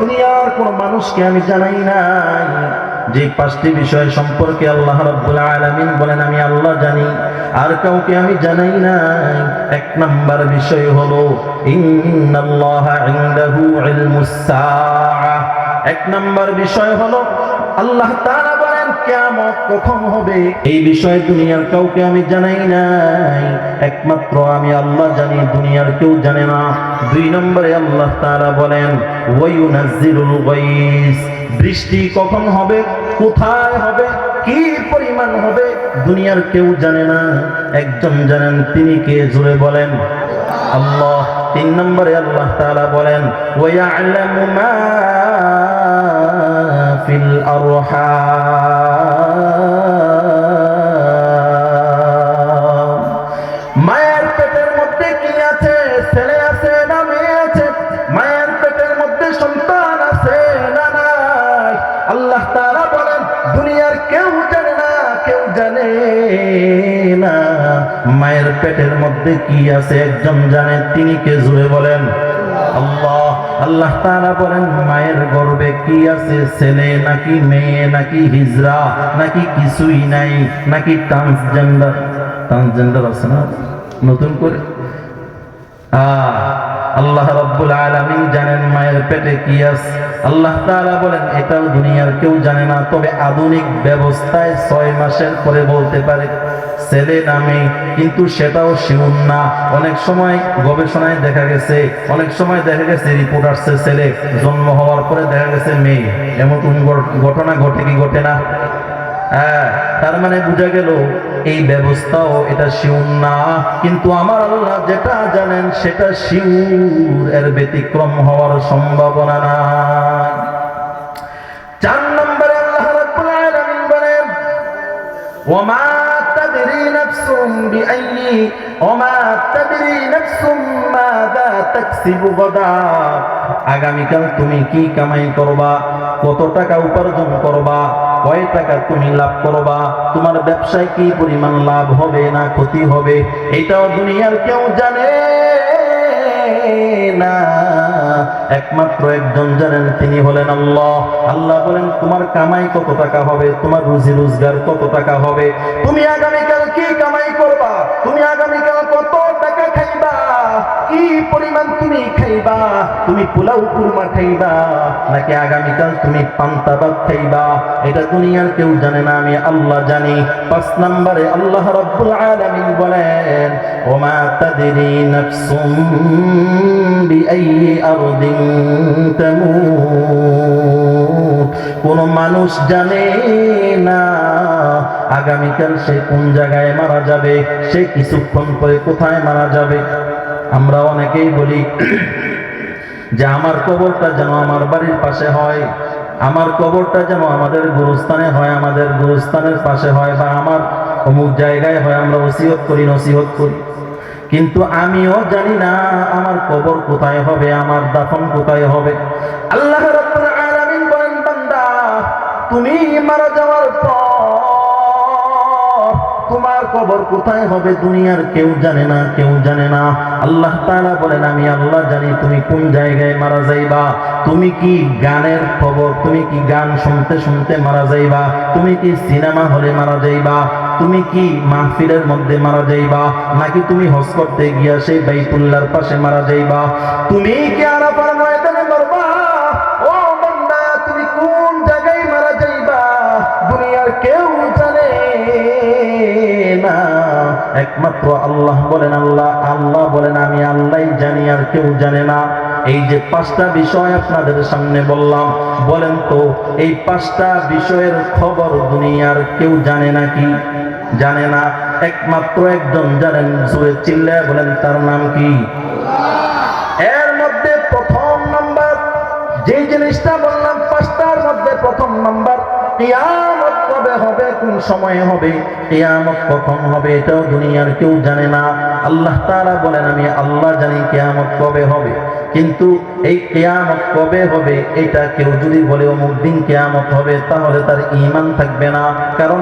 দুনিয়ার কোন মানুষকে আমি জানাই নাই। যে পাঁচটি বিষয় সম্পর্কে আল্লাহ রব্বুল আলামিন বলেন, আমি আল্লাহ জানি, আর কাউকে আমি জানাই নাই। এক নাম্বার বিষয় হলো এক নাম্বার বিষয় হলো, আল্লাহ তাআলা বলেন কিয়ামত কখন হবে। এই বিষয়ে দুনিয়ার কাউকে আমি জানাই নাই। একমাত্র আমি আল্লাহ জানি, দুনিয়ার কেউ জানে না। দুই নম্বরে আল্লাহ তাআলা বলেন, ওয়ায়ুনাজ্জিলুল গায়স বৃষ্টি কখন হবে, কোথায় হবে, কি পরিমাণ হবে, দুনিয়ার কেউ জানে না। একজন জানেন, তিনি কে? জুড়ে বলেন আল্লাহ তিন নম্বরে আল্লাহ তাআলা বলেন ওয়ায়ালামু মা ফিল আরহাম। মায়ের পেটের মধ্যে কি আছে একজন জানে তিনি কে জুড়ে বলেন আল্লাহ। আল্লাহ তারা বলেন মায়ের গর্বে কি আছে ছেলে নাকি মেয়ে নাকি হিজরা নাকি কিছুই নাই নাকি ট্রান্সজেন্ডার ট্রান্সজেন্ডার আছে না? নতুন করে? আহ, আল্লাহ রব্বুল আলামিন জানেন মায়ের পেটে কি আছে। আল্লাহ তাআলা বলেন, এটাও দুনিয়ার কেউ জানে না, তবে আধুনিক ব্যবস্থায় ছয় মাসের পরে বলতে পারে, ছেলে নামে কিন্তু সেটাও শিউন না। অনেক সময় গবেষণায় দেখা গেছে, অনেক সময় দেখা গেছে রিপোর্ট আসছে, ছেলে জন্ম হওয়ার পরে দেখা গেছে মেয়ে। এমন ঘটনা ঘটে কি ঘটে না? হ্যাঁ তার মানে বোঝা গেল এই ব্যবস্থাও এটা শিউর না। কিন্তু আমার আল্লাহ যেটা জানেন সেটা শিউর, এর ব্যতিক্রম হওয়ার সম্ভাবনা না চার নম্বরে আল্লাহ রাব্বুল আলামিন বলেন মাযা তাকসিবু গাদা। আগামীকাল তুমি কি কামাই করবা? কত টাকা উপার্জন করবা? কয় টাকা তুমি লাভ করবা। তোমার ব্যবসায় কি পরিমাণ লাভ হবে না ক্ষতি হবে? এটাও দুনিয়ার কেউ জানে একমাত্র একজন জানেন, তিনি হলেন আল্লাহ। আল্লাহ বলেন, তোমার কামাই কত টাকা হবে? তোমার রুজি রোজগার কত টাকা হবে? তুমি আগামীকাল কি কামাই করবা? তুমি আগামীকাল পরিমাণ খাইবা, তুমি পোলাও কুরমা খাইবা, নাকি আগামীকাল তুমি পান্তা ভাত খাইবা? এটা দুনিয়ার কেউ জানে না, আমি আল্লাহ জানি। পাঁচ নম্বরে আল্লাহ রব্বুল আলামিন বলেন, ওমা তাদরি নাফসুম বিআইয়ি আরদিন তামুত। কোন মানুষ জানে না আগামীকাল সে কোন জায়গায় মারা যাবে, সে কিছুক্ষণ পরে কোথায় মারা যাবে। আমরা অনেকেই বলি যে আমার কবরটা যেন আমার বাড়ির পাশে হয়, আমার কবরটা যেন আমাদের গুরুস্থানে হয়, আমাদের গুরুস্থানের পাশে হয় বা আমার অমুক জায়গায় হয়, আমরা ওসিয়ত করি, নসিহত করি। কিন্তু আমিও জানি না আমার কবর কোথায় হবে, আমার দাফন কোথায় হবে। আল্লাহ তুমি মারা যাওয়ার পর তোমার কবর কোথায় হবে দুনিয়ার কেউ জানে না, কেউ জানে না। আল্লাহ তাআলা বলেন, আমি আল্লাহ জানি তুমি কোন জায়গায় মারা যাইবা। তুমি কি গানের খবর, তুমি কি গান শুনতে শুনতে মারা যাইবা? তুমি কি সিনেমা হলে মারা যাইবা? তুমি কি মাহফিলের মধ্যে মারা যাইবা? নাকি তুমি হজ করতে গিয়া সেই বাইতুল্লাহর পাশে মারা যাইবা? তুমি কি আরাফার একমাত্র আল্লাহ বলেন আল্লাহ আল্লাহ বলেন আমি আল্লাহ জানি আর কেউ জানে না। এই যে পাঁচটা বিষয় আপনাদের সামনে বললাম, বলেন তো, এই পাঁচটা বিষয়ের খবর দুনিয়ার কেউ জানে নাকি জানে না। একমাত্র একজন জানেন জুড়ে চিল্লায় বলেন, তার নাম কি? এর মধ্যে প্রথম নাম্বার যে জিনিসটা বললাম, পাঁচটার মধ্যে প্রথম নাম্বার কিয়ামত কবে হবে? কোন সময়ে হবে? কিয়ামত কখন হবে? এটাও দুনিয়ার কেউ জানে না। আল্লাহ তাআলা বলেন, আমি আল্লাহ জানি কিয়ামত কবে হবে। কিন্তু এই কেয়ামত কবে হবে, এটা কেউ যদি বলে অমুক দিন কেয়ামত হবে, তাহলে তার ইমান থাকবে না। কারণ